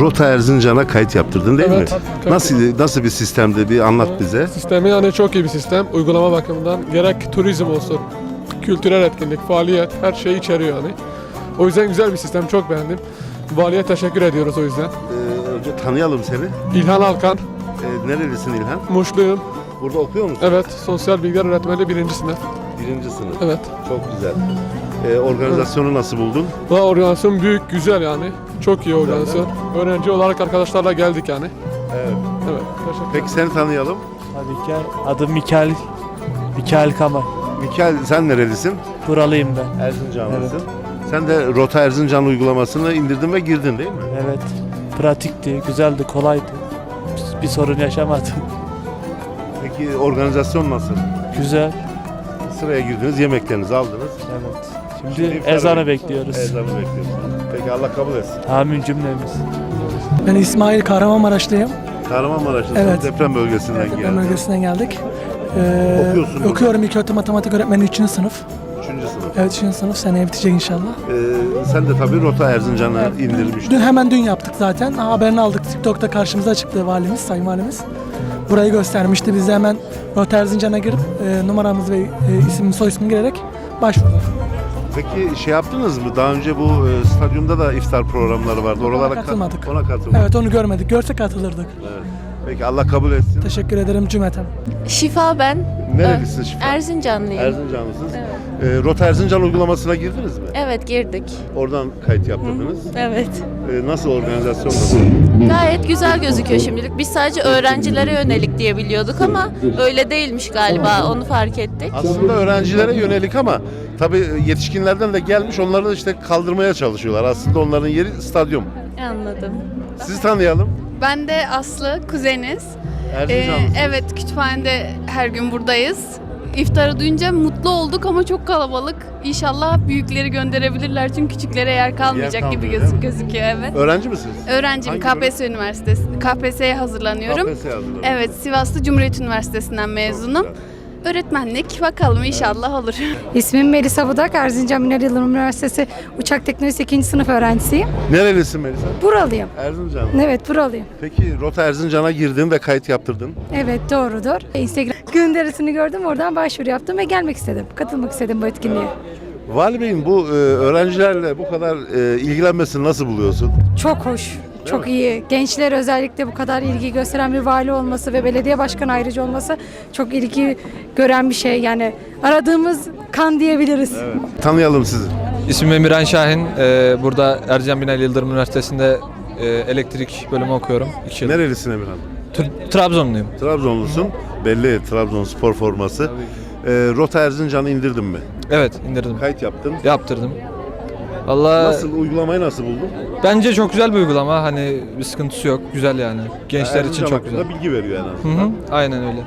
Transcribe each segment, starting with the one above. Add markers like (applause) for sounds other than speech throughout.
Rota Erzincan'a kayıt yaptırdın değil Evet, mi? tabii. Nasıl nasıl bir sistemdi bir anlat bize. Sistemi yani çok iyi bir sistem. Uygulama bakımından gerek turizm olsun, kültürel etkinlik, faaliyet her şeyi içeriyor yani. O yüzden güzel bir sistem. Çok beğendim. Valiye teşekkür ediyoruz o yüzden. Ee, önce tanıyalım seni. İlhan Alkan, Ee, nerelisin İlhan? Muşluyum. Burada okuyor musun? Evet, sosyal bilgiler öğretmeni birinci sınıf. Birinci sınıf. Evet. Çok güzel. Ee, organizasyonu nasıl buldun? Ve organizasyon büyük, güzel yani. Çok iyi organizasyon. Öğrenci olarak arkadaşlarla geldik yani. Evet. Evet, teşekkür Peki seni tanıyalım. Tabii ki adım Mikail. Mikail Kamal. Mikael sen nerelisin? Buralıyım ben. Erzincanlısın. Sen de Rota Erzincan uygulamasını indirdin ve girdin değil mi? Evet. Pratikti, güzeldi, kolaydı. Bir sorun yaşamadım. Peki organizasyon nasıl? Güzel. Sıraya girdiniz, yemeklerinizi aldınız. Evet. Şimdi Şimdi iftar ezanı bekliyoruz. bekliyoruz. Ezanı bekliyoruz. Peki Allah kabul etsin. Amin cümlemiz. Ben İsmail Kahramanmaraşlıyım. Kahramanmaraş'ın Evet. deprem bölgesinden Deprem geldin. bölgesinden geldik. Ee, Okuyorsun burada. okuyorum ilk öğretim matematik öğretmeni 3. sınıf. Üçüncü sınıf. Evet 3. sınıf seneye bitecek inşallah. Ee, sen de tabii Rota Erzincan'a indirmiştin. Dün hemen dün yaptık zaten. Haberini aldık. TikTok'ta karşımıza çıktı valimiz, sayın valimiz. Burayı göstermişti. Biz de hemen Rota Erzincan'a girip e, numaramızı ve e, isim soy ismi girerek başvurduk. Peki şey yaptınız mı? Daha önce bu e, stadyumda da iftar programları vardı. Oralara ka- katılmadık. Ona katılmadık. Evet onu görmedik. Görsek katılırdık. Evet. Peki Allah kabul etsin. Teşekkür ederim cümleten. Şifa ben. Nerelisin Şifa? Erzincanlıyım. Erzincanlısınız. Ee, Rota Erzincan uygulamasına girdiniz mi? Evet girdik. Oradan kayıt yaptırdınız. Evet. Ee, nasıl organizasyon? Gayet güzel gözüküyor şimdilik. Biz sadece öğrencilere yönelik diye biliyorduk ama öyle değilmiş galiba. Onu fark ettik. Aslında öğrencilere yönelik ama tabii yetişkinlerden de gelmiş onları da işte kaldırmaya çalışıyorlar. Aslında onların yeri stadyum. Anladım. Sizi tanıyalım. Ben de Aslı, kuzeniz. Ee, Erzincanlısınız. evet, kütüphanede her gün buradayız. İftarı duyunca mutlu olduk ama çok kalabalık. İnşallah büyükleri gönderebilirler çünkü küçüklere yer kalmayacak Yer gibi gözüküyor evet. Öğrenci misiniz? Öğrenciyim Hangi KPSS Üniversitesi. KPSS'ye hazırlanıyorum. KPSS hazırlanıyor. Evet, Sivaslı Cumhuriyet Üniversitesi'nden mezunum. Öğretmenlik bakalım inşallah olur. (laughs) İsmim Melisa Budak, Erzincan Binali Yıldırım Üniversitesi Uçak Teknolojisi 2. sınıf öğrencisiyim. Nerelisin Melisa? Buralıyım. Erzincan. Evet, buralıyım. Peki Rota Erzincan'a girdin ve kayıt yaptırdın. Evet, doğrudur. Instagram gönderisini gördüm, oradan başvuru yaptım ve gelmek istedim. Katılmak istedim bu etkinliğe. Vali Bey'in bu e, öğrencilerle bu kadar e, ilgilenmesini nasıl buluyorsun? Çok hoş, çok iyi. Gençler özellikle bu kadar ilgi gösteren bir vali olması ve belediye başkanı ayrıca olması çok ilgi gören bir şey. Yani aradığımız kan diyebiliriz. Tanıyalım sizi. İsmim Emirhan Şahin. Ee, burada Ercan Binali Yıldırım Üniversitesi'nde e, elektrik bölümü okuyorum. İki yıl. Nerelisin Emirhan? Tr- Trabzonluyum. Trabzonlusun. Belli Trabzon spor forması. E, Rota Erzincan'ı indirdin mi? Evet indirdim. Kayıt yaptın. Yaptırdım. Valla Nasıl uygulamayı nasıl buldun? bence çok güzel bir uygulama. Hani bir sıkıntısı yok. Güzel yani. Gençler için Erzincan çok hakkında güzel. bilgi veriyor en Hı azından. hı, aynen öyle.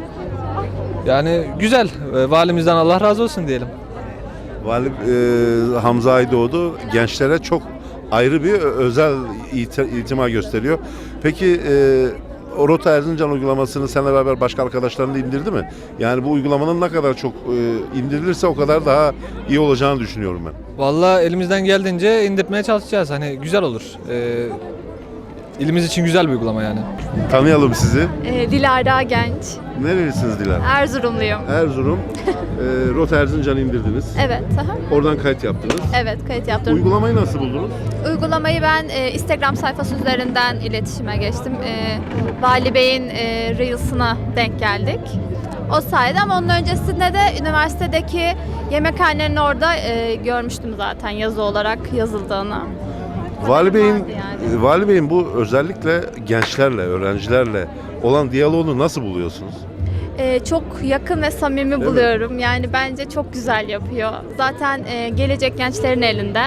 Yani güzel. Ee, Valimizden Allah razı olsun diyelim. Vali e, Hamza Aydoğdu gençlere çok ayrı bir özel iti- itima gösteriyor. Peki e, o Rota Erzincan uygulamasını seninle beraber başka arkadaşların da indirdi mi? Yani bu uygulamanın ne kadar çok e, indirilirse o kadar daha iyi olacağını düşünüyorum ben. Valla elimizden geldiğince indirtmeye çalışacağız. Hani güzel olur. Ee, ilimiz için güzel bir uygulama yani. Tanıyalım sizi. Ee, Dilara Genç. Nerelisiniz Dilan? Erzurumluyum. Erzurum. (laughs) E, Rota Erzincan'ı indirdiniz. Evet, aha. Oradan kayıt yaptınız. evet kayıt yaptım. Uygulamayı nasıl buldunuz? Uygulamayı ben e, Instagram sayfası üzerinden iletişime geçtim. E, Vali Bey'in e, Reels'ına denk geldik. O sayede ama onun öncesinde de üniversitedeki yemekhanenin orada e, görmüştüm zaten yazı olarak yazıldığını. Vali Bey'in yani. Vali Bey'in bu özellikle gençlerle, öğrencilerle olan diyaloğunu nasıl buluyorsunuz? E, çok yakın ve samimi mi? buluyorum. Yani bence çok güzel yapıyor. Zaten e, gelecek gençlerin elinde.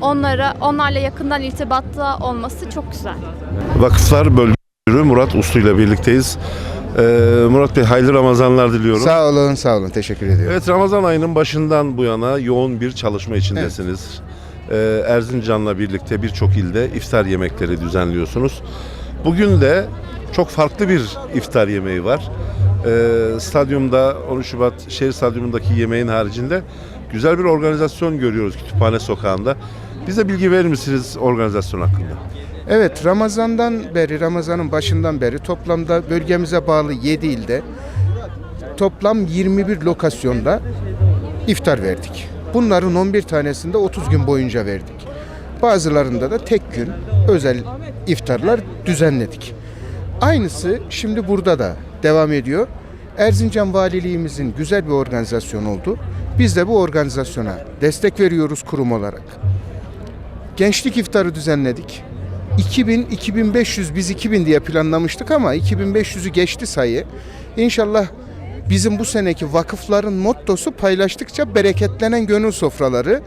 Onlara onlarla yakından irtibatta olması çok güzel. Vakıflar Bölge Müdürü Murat Uslu ile birlikteyiz. Ee, Murat Bey hayırlı Ramazanlar diliyorum. Sağ olun, sağ olun. Teşekkür ediyorum. Evet Ramazan ayının başından bu yana yoğun bir çalışma içindesiniz. Ee, Erzincan'la birlikte birçok ilde iftar yemekleri düzenliyorsunuz. Bugün de çok farklı bir iftar yemeği var. Ee, stadyumda 13 Şubat şehir stadyumundaki yemeğin haricinde güzel bir organizasyon görüyoruz Kütüphane Sokağı'nda. Bize bilgi verir misiniz organizasyon hakkında? Evet Ramazan'dan beri, Ramazan'ın başından beri toplamda bölgemize bağlı 7 ilde toplam 21 lokasyonda iftar verdik. Bunların 11 tanesinde 30 gün boyunca verdik. Bazılarında da tek gün özel iftarlar düzenledik. Aynısı şimdi burada da devam ediyor. Erzincan Valiliğimizin güzel bir organizasyon oldu. Biz de bu organizasyona destek veriyoruz kurum olarak. Gençlik iftarı düzenledik. 2000 2500 biz 2000 diye planlamıştık ama 2500'ü geçti sayı. İnşallah bizim bu seneki vakıfların mottosu paylaştıkça bereketlenen gönül sofraları.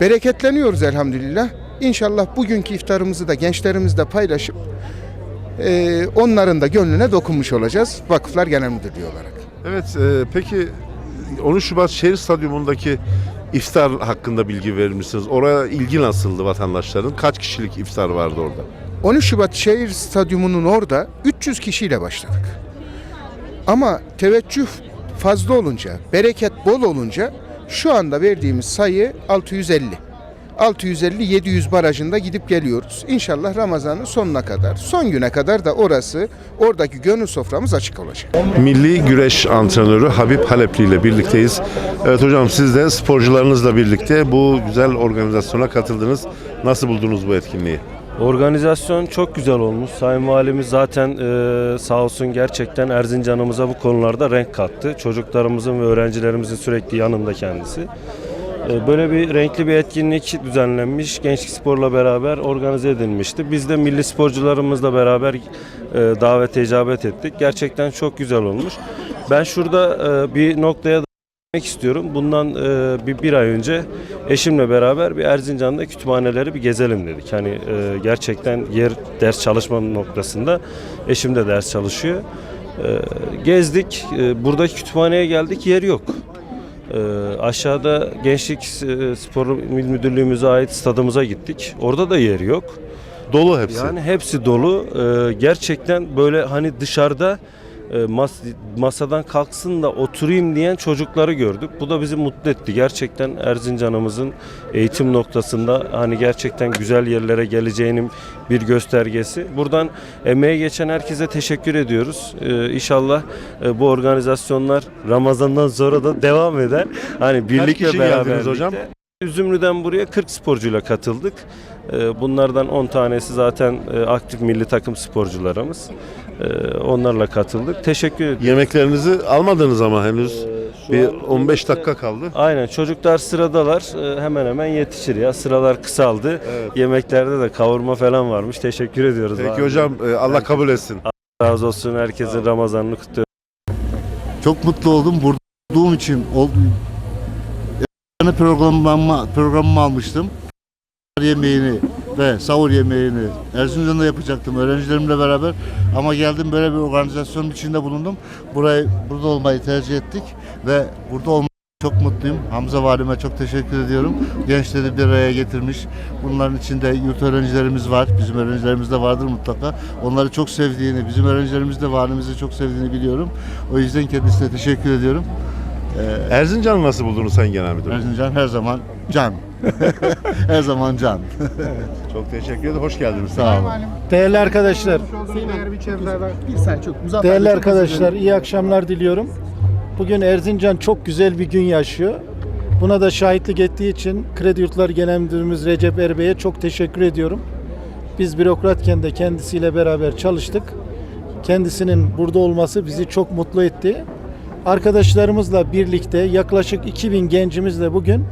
Bereketleniyoruz elhamdülillah. İnşallah bugünkü iftarımızı da gençlerimizle paylaşıp eee, onların da gönlüne dokunmuş olacağız Vakıflar Genel Müdürlüğü olarak. Evet, e, peki 13 Şubat Şehir Stadyumundaki iftar hakkında bilgi verir misiniz? Oraya ilgi nasıldı vatandaşların? Kaç kişilik iftar vardı orada? 13 Şubat Şehir Stadyumu'nun orada 300 kişiyle başladık. Ama teveccüh fazla olunca, bereket bol olunca şu anda verdiğimiz sayı 650. 650-700 barajında gidip geliyoruz. İnşallah Ramazan'ın sonuna kadar, son güne kadar da orası, oradaki gönül soframız açık olacak. Milli güreş antrenörü Habib Halepli ile birlikteyiz. Evet hocam siz de sporcularınızla birlikte bu güzel organizasyona katıldınız. Nasıl buldunuz bu etkinliği? Organizasyon çok güzel olmuş. Sayın Valimiz zaten e, sağ olsun gerçekten Erzincan'ımıza bu konularda renk kattı. Çocuklarımızın ve öğrencilerimizin sürekli yanında kendisi. E, böyle bir renkli bir etkinlik düzenlenmiş. Gençlik Spor'la beraber organize edilmişti. Biz de milli sporcularımızla beraber e, davete icabet ettik. Gerçekten çok güzel olmuş. Ben şurada e, bir noktaya Demek istiyorum. Bundan e, bir, bir ay önce eşimle beraber bir Erzincan'da kütüphaneleri bir gezelim dedik. Hani e, gerçekten yer ders çalışma noktasında eşim de ders çalışıyor. E, gezdik. E, buradaki kütüphaneye geldik. Yer yok. E, aşağıda Gençlik e, Spor Müdürlüğümüze ait stadımıza gittik. Orada da yer yok. Dolu hepsi. Yani hepsi dolu. Ee, gerçekten böyle hani dışarıda e, mas- masadan kalksın da oturayım diyen çocukları gördük. Bu da bizi mutlu etti. Gerçekten Erzincan'ımızın eğitim noktasında hani gerçekten güzel yerlere geleceğinin bir göstergesi. Buradan emeğe geçen herkese teşekkür ediyoruz. Ee, inşallah e, bu organizasyonlar Ramazan'dan sonra da devam eder. Hani birlik ve beraberlikte. hocam? Üzümlü'den buraya 40 sporcuyla katıldık. Ee, Bunlardan 10 tanesi zaten e, aktif milli takım sporcularımız. Ee, Onlarla katıldık. Teşekkür ediyorum. Yemeklerinizi almadınız ama henüz. Şu Bir an 15 dakika kaldı. Aynen çocuklar sıradalar. Ee, Hemen hemen yetişir ya. Sıralar kısaldı. Evet. Yemeklerde de kavurma falan varmış. Teşekkür ediyoruz. Peki abi. hocam e, Allah kabul etsin. Razı olsun. Herkesin Ramazan'ını kutluyorum. Çok mutlu oldum burada olduğum için. Oldum. Programımı, programımı almıştım. Yemeğini ve sahur yemeğini Erzincan'da yapacaktım öğrencilerimle beraber. Ama geldim böyle bir organizasyonun içinde bulundum. Burayı burada olmayı tercih ettik ve burada olmayı çok mutluyum. Hamza Valime çok teşekkür ediyorum. Gençleri bir araya getirmiş. Bunların içinde yurt öğrencilerimiz var. Bizim öğrencilerimiz de vardır mutlaka. Onları çok sevdiğini, bizim öğrencilerimiz de valimizi çok sevdiğini biliyorum. O yüzden kendisine teşekkür ediyorum. Ee, Erzincan'ı nasıl buldunuz Sayın Genel Müdürüm? Erzincan her zaman can. (laughs) her zaman can. (laughs) Çok teşekkür ederim. Hoş geldiniz. Sağ olun. Değerli arkadaşlar, değerli arkadaşlar iyi akşamlar diliyorum. Bugün Erzincan çok güzel bir gün yaşıyor. Buna da şahitlik ettiği için Kredi Yurtları Genel Müdürümüz Recep Erbey'e çok teşekkür ediyorum. Biz bürokratken de kendisiyle beraber çalıştık. Kendisinin burada olması bizi çok mutlu etti. Arkadaşlarımızla birlikte yaklaşık 2000 gencimizle bugün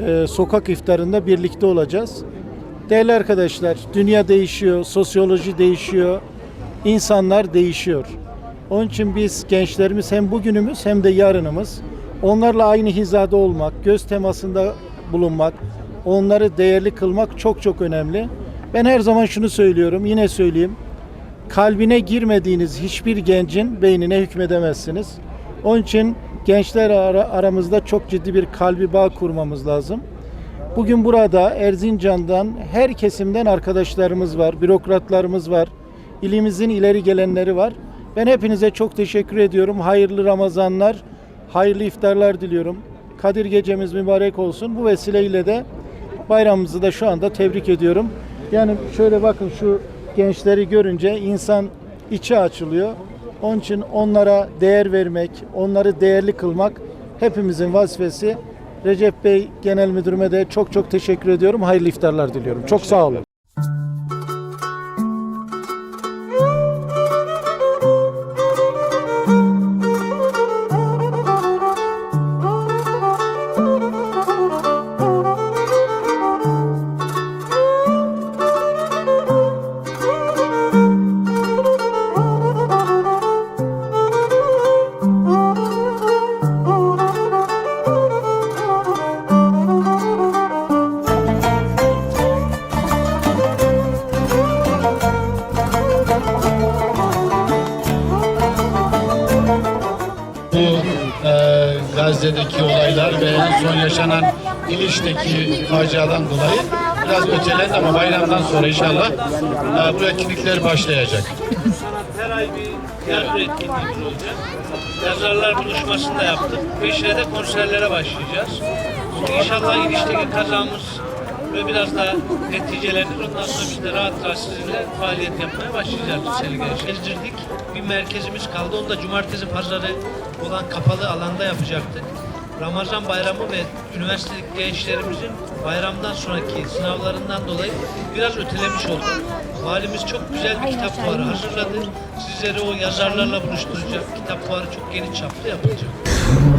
e, sokak iftarında birlikte olacağız. Değerli arkadaşlar, dünya değişiyor, sosyoloji değişiyor, insanlar değişiyor. Onun için biz gençlerimiz hem bugünümüz hem de yarınımız onlarla aynı hizada olmak, göz temasında bulunmak, onları değerli kılmak çok çok önemli. Ben her zaman şunu söylüyorum, yine söyleyeyim. Kalbine girmediğiniz hiçbir gencin beynine hükmedemezsiniz. Onun için gençler ara- aramızda çok ciddi bir kalbi bağ kurmamız lazım. Bugün burada Erzincan'dan her kesimden arkadaşlarımız var, bürokratlarımız var, ilimizin ileri gelenleri var. Ben hepinize çok teşekkür ediyorum. Hayırlı Ramazanlar, hayırlı iftarlar diliyorum. Kadir gecemiz mübarek olsun. Bu vesileyle de bayramımızı da şu anda tebrik ediyorum. Yani şöyle bakın şu gençleri görünce insan içi açılıyor. Onun için onlara değer vermek, onları değerli kılmak hepimizin vazifesi. Recep Bey Genel Müdürüme de çok çok teşekkür ediyorum. Hayırlı iftarlar diliyorum. Çok sağ olun. Gazze'deki olaylar ve en son yaşanan İliç'teki faciadan dolayı biraz ötelendi ama bayramdan sonra inşallah e, bu etkinlikler başlayacak. Her ay bir tiyatro etkinliğimiz olacak. Yazarlar buluşmasında yaptık. Peşine de konserlere başlayacağız. İnşallah İliç'teki kazamız ve biraz daha neticelenir. Ondan sonra biz de rahat rahat sizinle faaliyet yapmaya başlayacağız gençler. Gezdirdik. Bir merkezimiz kaldı. Onu da cumartesi pazarı olan kapalı alanda yapacaktık. Ramazan bayramı ve üniversitedeki gençlerimizin bayramdan sonraki sınavlarından dolayı biraz ötelemiş olduk. Valimiz çok güzel bir kitap fuarı hazırladı. Sizleri o yazarlarla buluşturacak. Kitap fuarı çok geniş çaplı yapılacak.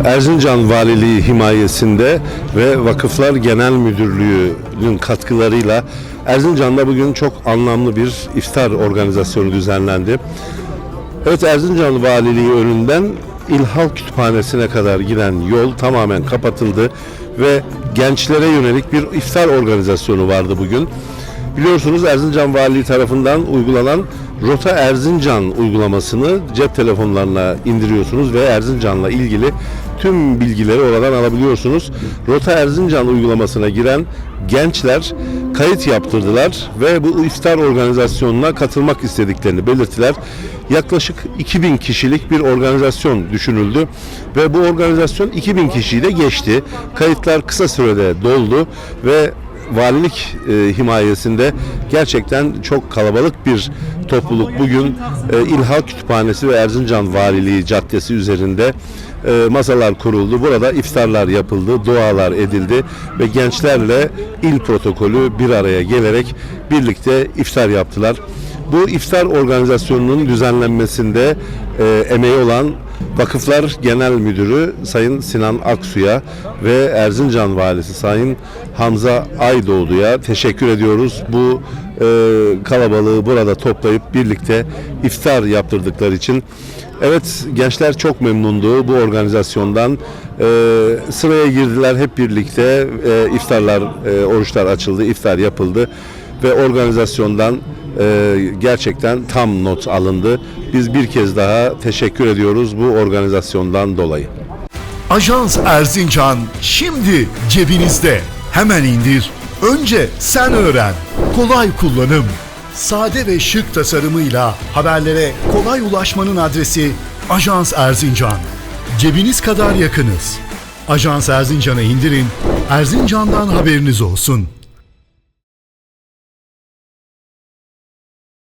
Erzincan Valiliği himayesinde ve Vakıflar Genel Müdürlüğü'nün katkılarıyla Erzincan'da bugün çok anlamlı bir iftar organizasyonu düzenlendi. Evet Erzincan Valiliği önünden İlhal Kütüphanesi'ne kadar giden yol tamamen kapatıldı ve gençlere yönelik bir iftar organizasyonu vardı bugün. Biliyorsunuz Erzincan Valiliği tarafından uygulanan Rota Erzincan uygulamasını cep telefonlarına indiriyorsunuz ve Erzincan'la ilgili tüm bilgileri oradan alabiliyorsunuz. Rota Erzincan uygulamasına giren gençler kayıt yaptırdılar ve bu iftar organizasyonuna katılmak istediklerini belirttiler. Yaklaşık 2000 kişilik bir organizasyon düşünüldü ve bu organizasyon 2000 kişiyi de geçti. Kayıtlar kısa sürede doldu ve valilik e, himayesinde gerçekten çok kalabalık bir topluluk bugün e, İlhal Kütüphanesi ve Erzincan Valiliği Caddesi üzerinde e, masalar kuruldu. Burada iftarlar yapıldı, dualar edildi ve gençlerle il protokolü bir araya gelerek birlikte iftar yaptılar. Bu iftar organizasyonunun düzenlenmesinde e, emeği olan Vakıflar Genel Müdürü Sayın Sinan Aksu'ya ve Erzincan Valisi Sayın Hamza Aydoğdu'ya teşekkür ediyoruz. Bu e, kalabalığı burada toplayıp birlikte iftar yaptırdıkları için. Evet gençler çok memnundu bu organizasyondan. E, sıraya girdiler hep birlikte e, iftarlar, e, oruçlar açıldı, iftar yapıldı ve organizasyondan e, gerçekten tam not alındı. Biz bir kez daha teşekkür ediyoruz bu organizasyondan dolayı. Ajans Erzincan şimdi cebinizde. Hemen indir. Önce sen öğren. Kolay kullanım. Sade ve şık tasarımıyla haberlere kolay ulaşmanın adresi Ajans Erzincan. Cebiniz kadar yakınız. Ajans Erzincan'ı indirin. Erzincan'dan haberiniz olsun.